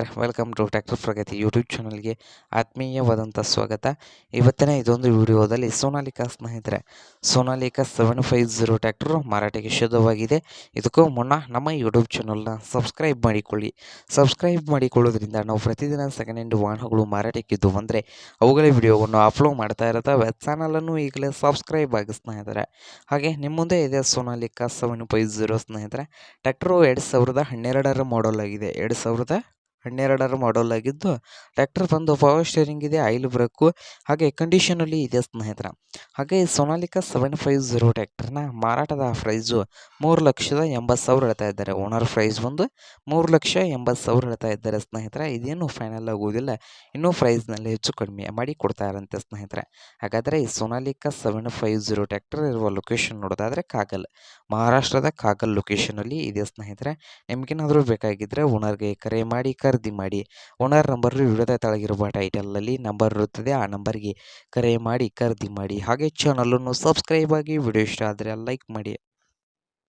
ಸ್ನೇಹಿತರೆ welcome to tractor Pragati YouTube ಚಾನಲ್ಗೆ ಆತ್ಮೀಯವಾದಂಥ ಸ್ವಾಗತ. ಇವತ್ತಿನ ಇದೊಂದು ವಿಡಿಯೋದಲ್ಲಿ ಸೋನಾಲಿಕಾ ಸ್ನೇಹಿತರೆ. Sonalika seven five zero tractor ಮಾರಾಟಕ್ಕೆ ಶುದ್ಧವಾಗಿದೆ. ಇದಕ್ಕೂ ಮುನ್ನ ನಮ್ಮ ಯೂಟ್ಯೂಬ್ ಚಾನಲ್ನ ಸಬ್ಸ್ಕ್ರೈಬ್ ಮಾಡಿಕೊಳ್ಳಿ. ಸಬ್ಸ್ಕ್ರೈಬ್ ಮಾಡಿಕೊಳ್ಳೋದ್ರಿಂದ ನಾವು ಪ್ರತಿದಿನ ಸೆಕೆಂಡ್ ಹ್ಯಾಂಡ್ ವಾಹನಗಳು ಮಾರಾಟಕ್ಕಿದ್ದು ಬಂದರೆ ಅವುಗಳ ವಿಡಿಯೋವನ್ನು ಅಪ್ಲೋಡ್ ಮಾಡ್ತಾ ಇರ್ತವೆ ಚಾನಲನ್ನು ಈಗಲೇ ಸಬ್ಸ್ಕ್ರೈಬ್ ಆಗಿ ಸ್ನೇಹಿತರೆ. ಹಾಗೆ ನಿಮ್ಮ ಮುಂದೆ ಇದೆ ಸೋನಾಲಿಕಾ ಸೆವೆನ್ ಫೈವ್ ಜೀರೋ ಸ್ನೇಹಿತರೆ. ಟ್ಯಾಕ್ಟರು ಎರಡು ಸಾವಿರದ ಹನ್ನೆರಡರ ಮಾಡಲ್ ಆಗಿದೆ. ಎರಡು ಸಾವಿರದ ಹನ್ನೆರಡರ ಮಾಡಲ್ ಆಗಿದ್ದು ಟ್ರ್ಯಾಕ್ಟರ್ ಬಂದು ಪವರ್ ಸ್ಟೇರಿಂಗ್ ಇದೆ ಆಯಿಲ್ ಬ್ರೇಕು, ಹಾಗೆ ಕಂಡೀಷನಲ್ಲಿ ಇದೆ ಸ್ನೇಹಿತರ. ಹಾಗೆ ಸೊನಾಲಿಕಾ ಸೆವೆನ್ ಫೈವ್ ಝೀರೋ ಟ್ರ್ಯಾಕ್ಟರ್ನ ಮಾರಾಟದ ಪ್ರೈಸು ಮೂರು ಲಕ್ಷದ ಎಂಬತ್ತು ಸಾವಿರ ಹೇಳ್ತಾ ಇದ್ದಾರೆ. ಓನರ್ ಪ್ರೈಸ್ ಬಂದು ಮೂರು ಲಕ್ಷ ಎಂಬತ್ತು ಸಾವಿರ ಹೇಳ್ತಾ ಇದ್ದಾರೆ ಸ್ನೇಹಿತರ. ಇದೇನು ಫೈನಲ್ ಆಗುವುದಿಲ್ಲ ಇನ್ನೂ ಪ್ರೈಸ್ನಲ್ಲಿ ಹೆಚ್ಚು ಕಡಿಮೆ ಮಾಡಿ ಕೊಡ್ತಾ ಇರಂತೆ ಸ್ನೇಹಿತರೆ. ಹಾಗಾದರೆ ಈ Sonalika seven five zero tractor ಇರುವ ಲೊಕೇಶನ್ ನೋಡೋದಾದರೆ ಕಾಗಲ್, ಮಹಾರಾಷ್ಟ್ರದ ಕಾಗಲ್ ಲೊಕೇಶನಲ್ಲಿ ಇದೆ ಸ್ನೇಹಿತರೆ. ನಿಮ್ಗೇನಾದರೂ ಬೇಕಾಗಿದ್ದರೆ ಓನರ್ಗೆ ಕರೆ ಮಾಡಿ ಖರೀದಿ ಮಾಡಿ ಓನರ್ ನಂಬರ್ ವಿಡಿಯೋದ ಕೆಳಗಿರುವ ಟೈಟಲಲ್ಲಿ ನಂಬರ್ ಇರುತ್ತದೆ. ಆ ನಂಬರ್ಗೆ ಕರೆ ಮಾಡಿ ಖರೀದಿ ಮಾಡಿ ಹಾಗೆ ಚಾನಲನ್ನು ಸಬ್ಸ್ಕ್ರೈಬ್ ಆಗಿ ವಿಡಿಯೋ ಇಷ್ಟ ಆದರೆ ಲೈಕ್ ಮಾಡಿ.